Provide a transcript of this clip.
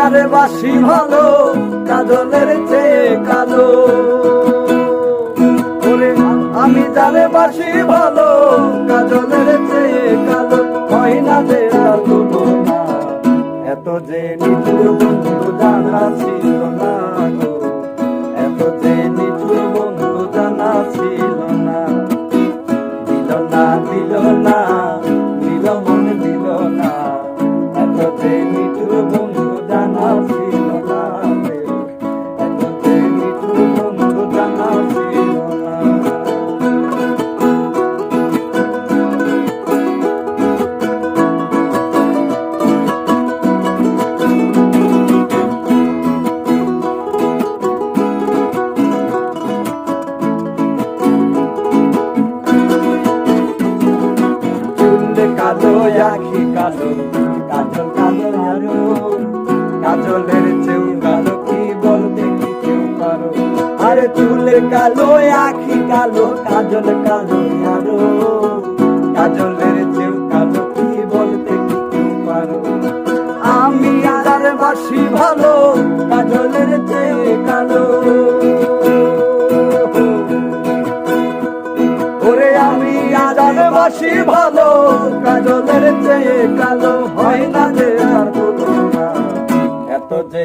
যারে বাসি ভালো, কাজলের চেয়ে কালো। আমি যারে বাসি ভালো, কাজলের চেয়ে কালো। হয় না যে আর এত যে নিচুর বন্ধু জানা ছিল না এত যে নিচুর বন্ধু জানা ছিল না। দিল না দিল না, দিল মন দিল না। কালো আখি কালো কাজল কালো আরও। কাজলের চেউ কালো, কি কেউ পারো। আরে চুলে কালো আখি, কালো, কাজল কালো আরও। কাজলের চেউ কালো, কি বলতে কেউ পারো। আমি আর বাসি ভালো, কাজলের চেয়ে কালো। আজান বাসি ভালো কাজলের চেয়ে কালো হয় না যে আর এত যে